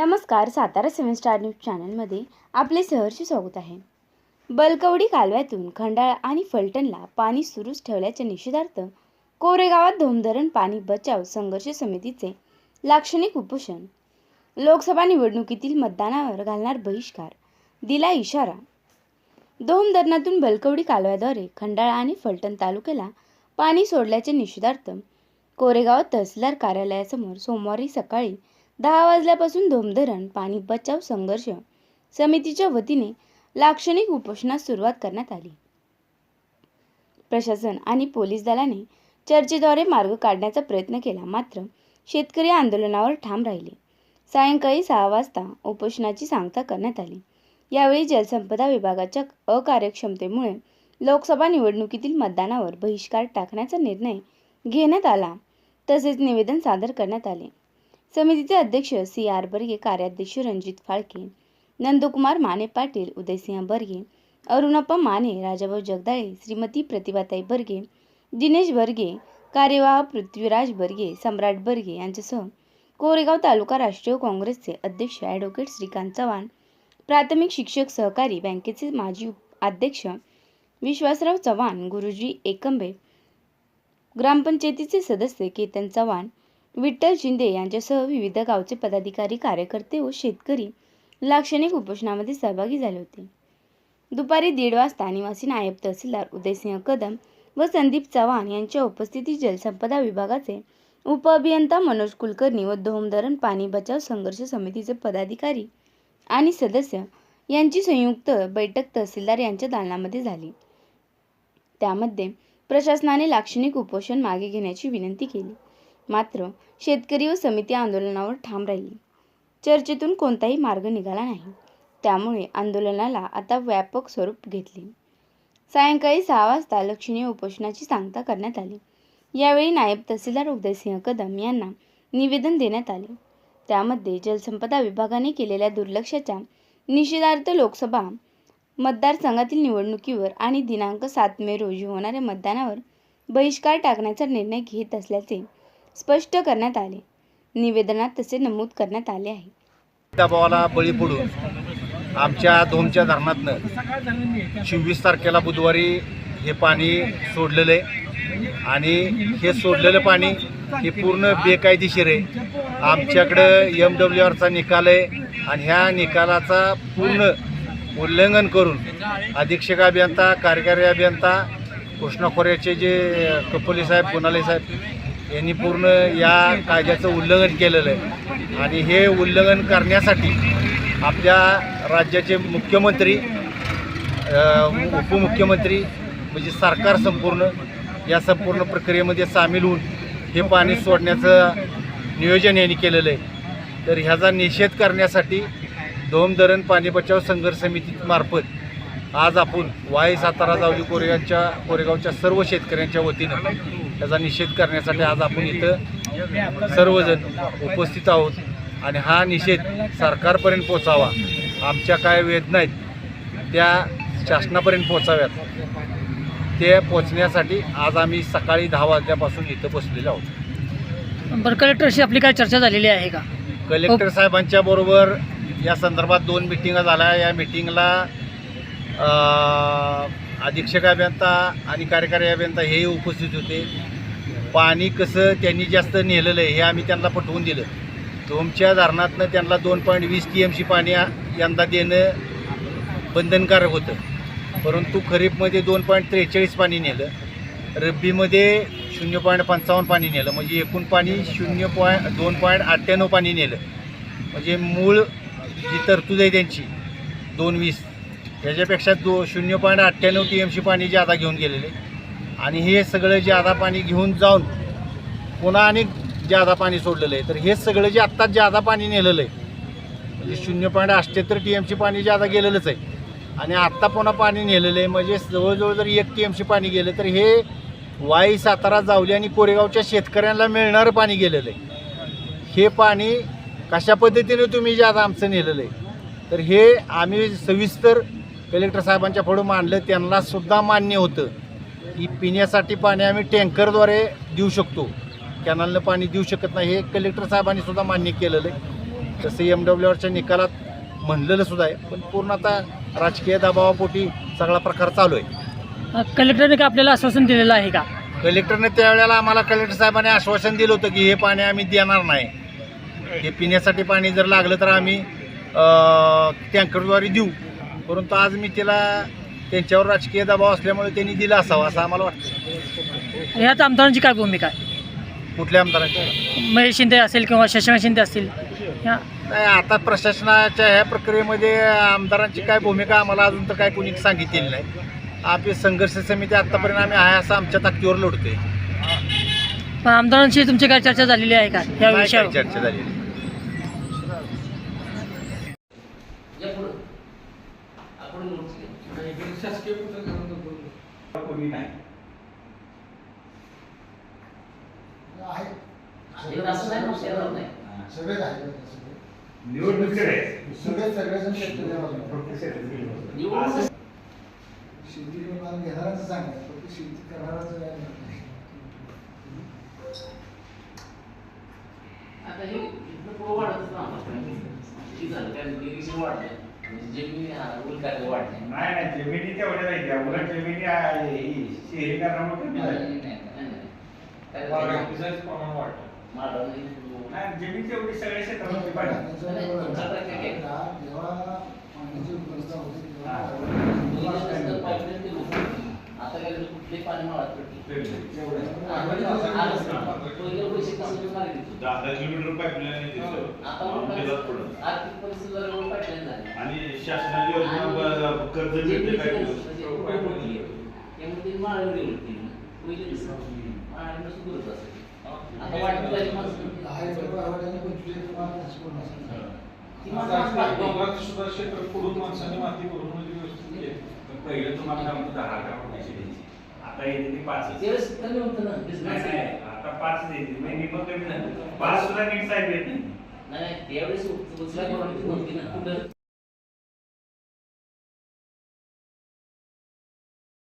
नमस्कार सातारा सेवन star news चॅनलमध्ये आपले सहर्ष स्वागत आहे. बलकवडी कालव्यातून खंडाळा आणि फलटणला पाणी सुरूच ठेवल्याच्या निषेधार्थ कोरेगावात धोमधरण पाणी बचाव संघर्ष समितीचे लाक्षणिक उपोषण. लोकसभा निवडणुकीतील मतदानावर घालणार बहिष्कार दिला इशारा. दोम धरणातून बलकवडी कालव्याद्वारे खंडाळा आणि फलटण तालुक्याला पाणी सोडल्याच्या निषेधार्थ कोरेगाव तहसीलदार कार्यालयासमोर सोमवारी सकाळी दहा वाजल्यापासून धोमधरण पाणी बचाव संघर्ष समितीच्या वतीने लाक्षणिक उपोषणास सुरुवात करण्यात आली. प्रशासन आणि पोलीस दलाने चर्चेद्वारे मार्ग काढण्याचा प्रयत्न केला मात्र शेतकरी आंदोलनावर ठाम राहिले. सायंकाळी सहा वाजता उपोषणाची सांगता करण्यात आली. यावेळी जलसंपदा विभागाच्या अकार्यक्षमतेमुळे लोकसभा निवडणुकीतील मतदानावर बहिष्कार टाकण्याचा निर्णय घेण्यात आला तसेच निवेदन सादर करण्यात आले. समितीचे अध्यक्ष सी आर बर्गे कार्याध्यक्ष रणजित फाळके नंदकुमार माने पाटील उदयसिंह बर्गे अरुणप्पा माने राजाभाऊ जगदाळे श्रीमती प्रतिभाताई बर्गे दिनेश बर्गे कार्यवाह पृथ्वीराज बर्गे सम्राट बर्गे यांच्यासह कोरेगाव तालुका राष्ट्रीय काँग्रेसचे अध्यक्ष ॲडव्होकेट श्रीकांत चव्हाण प्राथमिक शिक्षक सहकारी बँकेचे माजी अध्यक्ष विश्वासराव चव्हाण गुरुजी एकंबे ग्रामपंचायतीचे सदस्य केतन चव्हाण विठ्ठल शिंदे यांच्यासह विविध गावचे पदाधिकारी कार्यकर्ते व शेतकरी लाक्षणिक उपोषणामध्ये सहभागी झाले होते. दुपारी दीड वाजता निवासी नायब तहसीलदार उदयसिंह कदम व संदीप चव्हाण यांच्या उपस्थितीत जलसंपदा विभागाचे उपअभियंता मनोज कुलकर्णी व धोमधरण पाणी बचाव संघर्ष समितीचे पदाधिकारी आणि सदस्य यांची संयुक्त बैठक तहसीलदार यांच्या दालनामध्ये झाली. त्यामध्ये प्रशासनाने लाक्षणिक उपोषण मागे घेण्याची विनंती केली. मात्र शेतकरी व समिती आंदोलनावर ठाम राहिली. चर्चेतून कोणताही मार्ग निघाला नाही. त्यामुळे आंदोलनाला आता व्यापक स्वरूप घेतले. सायंकाळी सहा वाजता लक्षणीय उपोषणाची सांगता करण्यात आली. यावेळी नायब तहसीलदार उदयसिंह कदम यांना निवेदन देण्यात आले. त्यामध्ये जलसंपदा विभागाने केलेल्या दुर्लक्षाच्या निषेधार्थ लोकसभा मतदारसंघातील निवडणुकीवर आणि दिनांक सात मे रोजी होणाऱ्या मतदानावर बहिष्कार टाकण्याचा निर्णय घेत असल्याचे स्पष्ट करण्यात आले. निवेदनात तसे नमूद करण्यात आले आहे. दबावाला बळी पडून आमच्या धोमच्या धरणातनं चोवीस तारखेला बुधवारी हे पाणी सोडलेलं आहे. आणि हे सोडलेलं पाणी हे पूर्ण बेकायदेशीर आहे. आमच्याकडं एम डब्ल्यू आरचा निकाल आहे आणि ह्या निकालाचा पूर्ण उल्लंघन करून अधीक्षक अभियंता कार्यकारी अभियंता कृष्णाखोऱ्याचे जे कपोली साहेब पुनाले साहेब यांनी पूर्ण या कायद्याचं उल्लंघन केलेलं आहे. आणि हे उल्लंघन करण्यासाठी आपल्या राज्याचे मुख्यमंत्री उपमुख्यमंत्री म्हणजे सरकार संपूर्ण या संपूर्ण प्रक्रियेमध्ये सामील होऊन हे पाणी सोडण्याचं नियोजन यांनी केलेलं आहे. तर ह्याचा निषेध करण्यासाठी धोम धरण पाणी बचाव संघर्ष समितीमार्फत आज आपण वाई सातारा जावली कोरेगावच्या कोरेगावच्या सर्व शेतकऱ्यांच्या वतीनं त्याचा निषेध करण्यासाठी आज आपण इथं सर्वजण उपस्थित आहोत. आणि हा निषेध सरकारपर्यंत पोचावा आमच्या काय वेदना आहेत त्या शासनापर्यंत पोचाव्यात ते पोचण्यासाठी आज आम्ही सकाळी दहा वाजल्यापासून इथं बसलेलो आहोत. बरं कलेक्टरशी आपली काय चर्चा झालेली आहे का? कलेक्टर साहेबांच्या बरोबर या संदर्भात दोन मिटिंगा झाल्या. या मिटिंगला अधीक्षक अभियंता आणि कार्यकारी अभियंता हेही उपस्थित होते. पाणी कसं त्यांनी जास्त नेलेलं आहे हे आम्ही त्यांना पटवून दिलं. तुमच्या धरणातनं त्यांना दोन पॉईंट वीस टी एम सी पाणी यंदा देणं बंधनकारक होतं. परंतु खरीपमध्ये दोन पॉईंट त्रेचाळीस पाणी नेलं. रब्बीमध्ये शून्य पॉईंट पंचावन्न पाणी नेलं. म्हणजे एकूण पाणी शून्य पॉईंट दोन पॉईंट अठ्ठ्याण्णव पाणी नेलं. म्हणजे मूळ जी तरतूद आहे त्यांची दोन वीस. त्याच्यापेक्षा दो शून्य पॉईंट अठ्ठ्याण्णव टी एम सी पाणी जादा घेऊन गेलेले. आणि हे सगळं जादा पाणी घेऊन जाऊन पुन्हा आणि जादा पाणी सोडलेलं आहे. तर हे सगळं जे आत्ताच जादा पाणी नेलेलं आहे म्हणजे शून्य पॉईंट अठ्ठ्याहत्तर टी एम सी पाणी जादा गेलेलंच आहे. आणि आत्ता पुन्हा पाणी नेलेलं आहे म्हणजे जवळजवळ जर एक टी एम सी पाणी गेलं तर हे वाई सातारा जावली आणि कोरेगावच्या शेतकऱ्यांना मिळणारं पाणी गेलेलं आहे. हे पाणी कशा पद्धतीने तुम्ही जे आता आमचं नेलेलं आहे तर हे आम्ही सविस्तर कलेक्टर साहेबांच्या पुढं मांडलं त्यांना सुद्धा मान्य होतं. की पिण्यासाठी पाणी आम्ही टँकरद्वारे देऊ शकतो. कॅनलनं पाणी देऊ शकत नाही हे कलेक्टर साहेबांनी सुद्धा मान्य केलेलं आहे. तसं एम डब्ल्यू आरच्या निकालात म्हणलेलं सुद्धा आहे. पण पूर्ण आता राजकीय दबावापोटी सगळा प्रकार चालू आहे. कलेक्टरने का आपल्याला आश्वासन दिलेलं आहे का? कलेक्टरने त्यावेळेला आम्हाला कलेक्टर साहेबांनी आश्वासन दिलं होतं की हे पाणी आम्ही देणार नाही. हे पिण्यासाठी पाणी जर लागलं तर आम्ही टँकरद्वारे देऊ. परंतु आज मी तिला त्यांच्यावर राजकीय दबाव असल्यामुळे त्यांनी दिलं असावं असं आम्हाला वाटतं. यात आमदारांची काय भूमिका आहे? कुठल्या आमदारांच्या महेश शिंदे असेल किंवा शशांक शिंदे असतील नाही आता प्रशासनाच्या ह्या प्रक्रियेमध्ये आमदारांची काय भूमिका आम्हाला अजून तर काय कोणी सांगितलेली नाही. आपली संघर्ष समिती आत्तापर्यंत आम्ही आहे असं आमच्या ताकदीवर लढतोय. पण आमदारांशी तुमची काय चर्चा झालेली आहे का? या नाही काही विषयावर? चर्चा झालेली सगळे सगळेजण शेतकरी शेती माल घेणाराच चांगलं फक्त शेती करणाराच नाही. आता हे वाढतच राहणार. म्हणजे जमिनी हा, उलटायला वाढले नाही नाही जमिनी तेवढ्या नाही त्या उलट जमिनी आहे, ही शहरीकरणामुळे कमी नाही, झाली. नाही, नाही, नाही. काय वाढ- प्रमाण वाढलं. माळरान नाही जमीन तेवढी सगळ्या क्षेत्रामध्ये पाहिजे त्याच्यामुळे तुमचा प्रकार काय? जेव्हा पाण्याची व्यवस्था होती. तेव्हा आता काय झालं, कुठले पाणी माळात. दहा किलोमीटर पाईपलाईन आर्थिक परिस्थिती झाली. आणि शासनाची योजना कर्ज मिळते. पहिले. आता वाटतं झाली माणसं. सुद्धा क्षेत्र माणसाने माती भरून म्हणजे व्यवस्थित पहिलं तुम्हाला सांगतो दहा हजार पैसे द्यायचे आता येते ते पाच कमी होतं ना नाही business. नाही, आता पाच द्यायचे म्हणजे निम्मं कमी झालं. पाच सुद्धा नीट साहेब येत नाही. नाही त्यावेळेस उचला ना कुठं?